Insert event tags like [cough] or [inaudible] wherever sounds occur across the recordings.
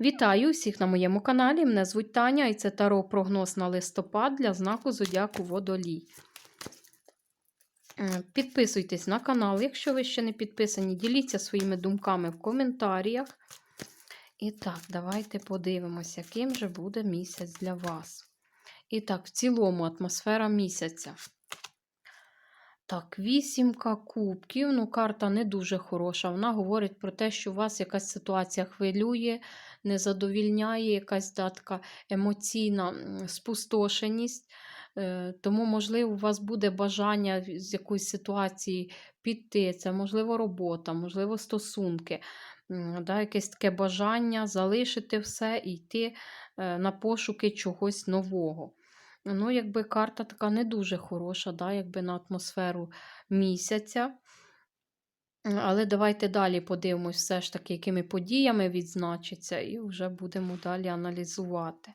Вітаю всіх на моєму каналі. Мене звуть Таня і це таро прогноз на листопад для знаку Зодіаку Водолій. Е, Підписуйтесь на канал, якщо ви ще не підписані, діліться своїми думками в коментарях. І так, давайте подивимося, яким же буде місяць для вас. І так, в цілому атмосфера місяця. Так, вісімка кубків. Ну, карта не дуже хороша. Вона говорить про те, що у вас якась ситуація хвилює, не задовільняє, якась да, така емоційна спустошеність. Е, Тому, можливо, у вас буде бажання з якоїсь ситуації піти. Це, можливо, робота, можливо, стосунки. Да, якесь таке бажання залишити все і йти е, на пошуки чогось нового. Ну, якби карта така не дуже хороша, да, якби на атмосферу місяця. Але давайте далі подивимось, все ж таки, якими подіями відзначиться, і вже будемо далі аналізувати.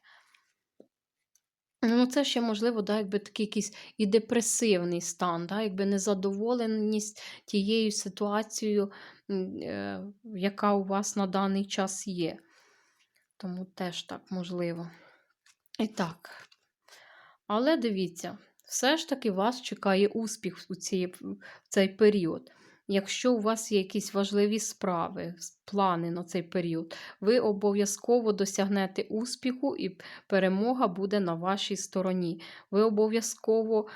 Ну, це ще, можливо, да, якби такий якийсь і депресивний стан, да, якби незадоволеність тією ситуацією, е, яка у вас на даний час є. Тому теж так можливо. І так. Але дивіться, все ж таки вас чекає успіх у цій, в цей період. Якщо у вас є якісь важливі справи, плани на цей період, ви обов'язково досягнете успіху і перемога буде на вашій стороні. Ви обов'язково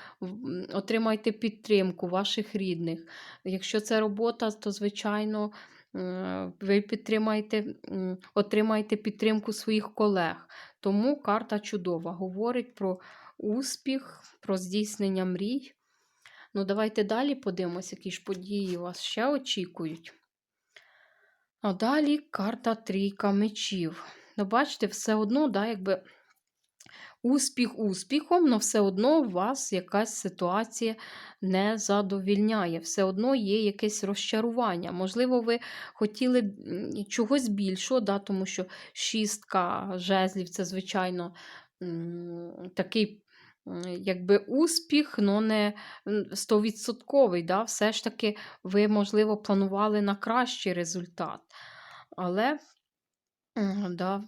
отримаєте підтримку ваших рідних. Якщо це робота, то звичайно. Ви підтримаєте, отримаєте підтримку своїх колег. Тому карта чудова. Говорить про успіх, про здійснення мрій. Ну, давайте далі подивимося, які ж події вас ще очікують. А далі карта трійка мечів. Ну, бачите, все одно, да, якби успіх успіхом, але все одно вас якась ситуація не задовільняє. Все одно є якесь розчарування. Можливо, ви хотіли чогось більшого, да, тому що шістка жезлів це, звичайно, такий. Якби успіх, але не м, стовідсотковий. Да? Все ж таки, ви, можливо, планували на кращий результат. Але Да.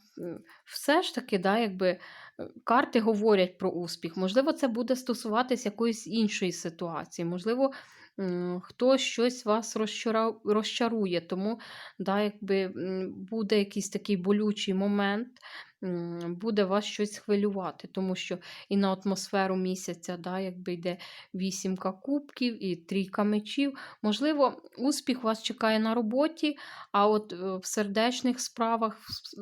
Все ж таки, да, якби карти говорять про успіх. Можливо, це буде стосуватись якоїсь іншої ситуації. Можливо, хтось щось вас розчарує, тому да, якби, буде якийсь такий болючий момент, буде вас щось хвилювати, тому що і на атмосферу місяця да, якби йде вісімка кубків і трійка мечів. Можливо, успіх вас чекає на роботі, а от е, в сердечних справах,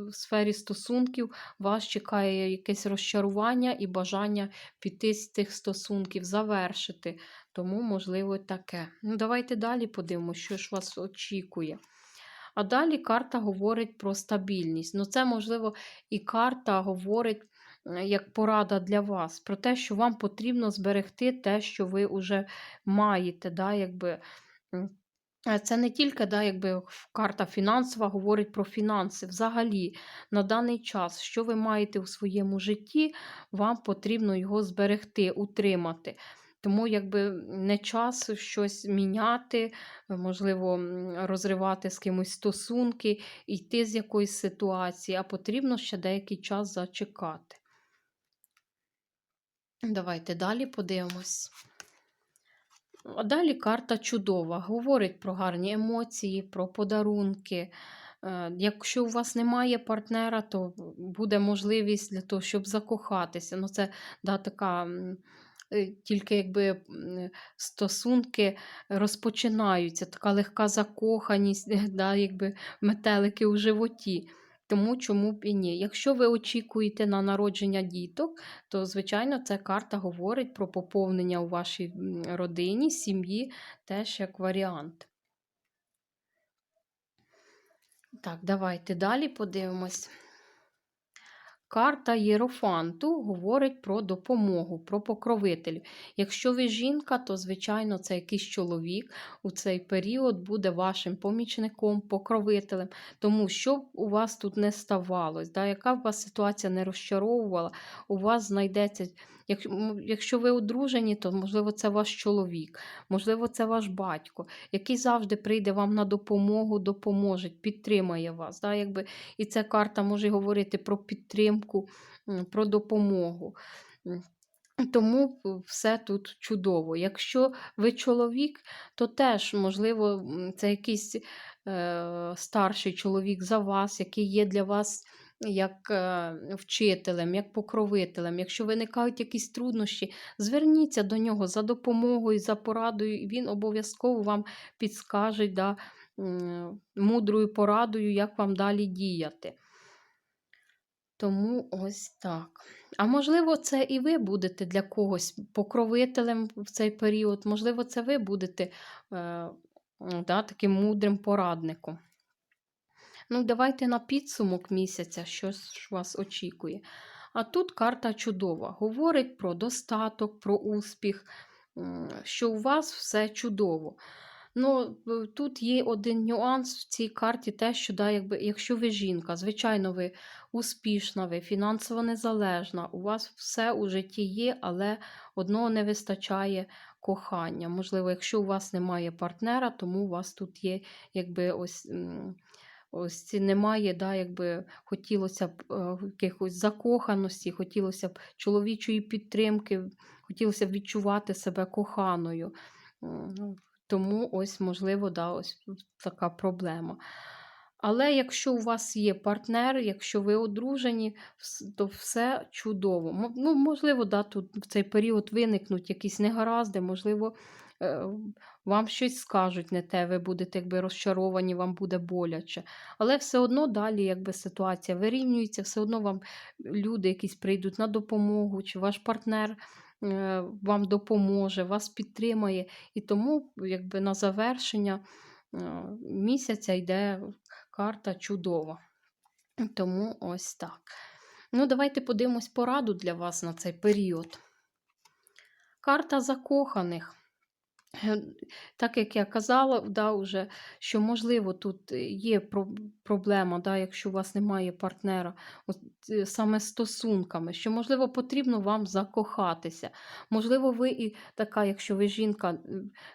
в сфері стосунків, вас чекає якесь розчарування і бажання піти з тих стосунків, завершити. Тому, можливо, таке. Ну, давайте далі подивимося, що ж вас очікує. А далі карта говорить про стабільність. Ну, це, можливо, і карта говорить як порада для вас, про те, що вам потрібно зберегти те, що ви вже маєте. Да, якби. Це не тільки да, якби карта фінансова говорить про фінанси. Взагалі, на даний час, що ви маєте у своєму житті, вам потрібно його зберегти, утримати. Тому якби не час щось міняти, можливо, розривати з кимось стосунки, йти з якоїсь ситуації, а потрібно ще деякий час зачекати. Давайте далі подивимось. А далі карта чудова. Говорить про гарні емоції, про подарунки. Е, Якщо у вас немає партнера, то буде можливість для того, щоб закохатися. Ну, це да, така тільки якби стосунки розпочинаються, така легка закоханість, [laughs] да, якби метелики у животі. Тому чому б і ні? Якщо ви очікуєте на народження діток, то, звичайно, ця карта говорить про поповнення у вашій родині, сім'ї, теж як варіант. Так, давайте далі подивимось. Карта Єрофанту говорить про допомогу, про покровителів. Якщо ви жінка, то, звичайно, це якийсь чоловік у цей період буде вашим помічником, покровителем. Тому що б у вас тут не ставалось, да, яка б вас ситуація не розчаровувала, у вас знайдеться якщо ви одружені, то можливо це ваш чоловік, можливо, це ваш батько, який завжди прийде вам на допомогу, допоможе, підтримає вас. Да? Якби, і ця карта може говорити про підтримку, про допомогу. Тому е, все тут чудово. Якщо ви чоловік, то теж, можливо, це якийсь е, старший чоловік за вас, який є для вас як е, вчителем, як покровителем. Якщо виникають якісь труднощі, зверніться до нього за допомогою, за порадою, і він обов'язково вам підскаже да, мудрою порадою, як вам далі діяти. Тому ось так. А можливо, це і ви будете для когось покровителем в цей період. Можливо, це ви будете е, да, таким мудрим порадником. Ну, давайте на підсумок місяця, що ж вас очікує. А тут карта чудова. Говорить про достаток, про успіх, що у вас все чудово. Ну, тут є один нюанс в цій карті, те, що да, якби, якщо ви жінка, звичайно, ви успішна, ви фінансово незалежна, у вас все у житті є, але одного не вистачає кохання. Можливо, якщо у вас немає партнера, тому у вас тут є якби ось. Ось немає, да, якби хотілося б е, якихось закоханості, хотілося б чоловічої підтримки, хотілося б відчувати себе коханою. Ну, Тому ось, можливо, да, ось така проблема. Але якщо у вас є партнер, якщо ви одружені, то все чудово. Ну, можливо, да, тут в цей період виникнуть якісь негаразди, можливо, е, вам щось скажуть не те, ви будете якби розчаровані, вам буде боляче. Але все одно далі якби ситуація вирівнюється, все одно вам люди якісь прийдуть на допомогу, чи ваш партнер е, вам допоможе, вас підтримає. І тому якби на завершення е, місяця йде карта чудова. Тому ось так. Ну, давайте подивимось пораду для вас на цей період. Карта закоханих. Е, Так як я казала, да, уже, що можливо тут є проблема, да, якщо у вас немає партнера, от, е, саме стосунками, що можливо потрібно вам закохатися. Можливо, ви і така, якщо ви жінка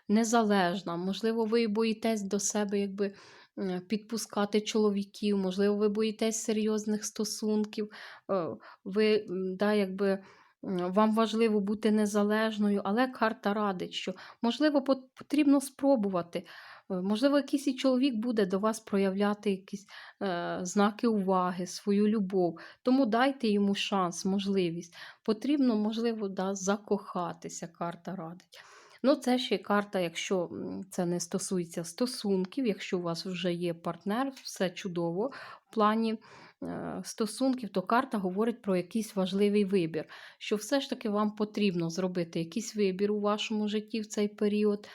незалежна, можливо, ви і боїтесь до себе якби. Е, Підпускати чоловіків, можливо, ви боїтесь серйозних стосунків, е, ви да, якби, вам важливо бути незалежною, але карта радить, що Можливо, потрібно спробувати. Е, Можливо, якийсь і чоловік буде до вас проявляти якісь е, знаки уваги, свою любов. Тому дайте йому шанс, можливість. Потрібно, можливо, да, закохатися, карта радить. Ну, це ще карта, якщо це не стосується стосунків, якщо у вас вже є партнер, все чудово в плані е, стосунків, то карта говорить про якийсь важливий вибір що все ж таки вам потрібно зробити якийсь вибір у вашому житті в цей період,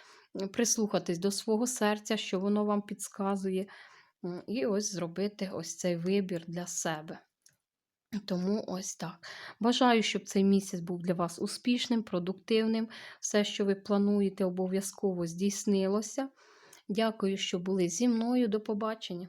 прислухатись до свого серця, що воно вам підказує, і ось зробити ось цей вибір для себе. Тому ось так. Бажаю, щоб цей місяць був для вас успішним, продуктивним. Все, що ви плануєте, обов'язково здійснилося. Дякую, що були зі мною. До побачення.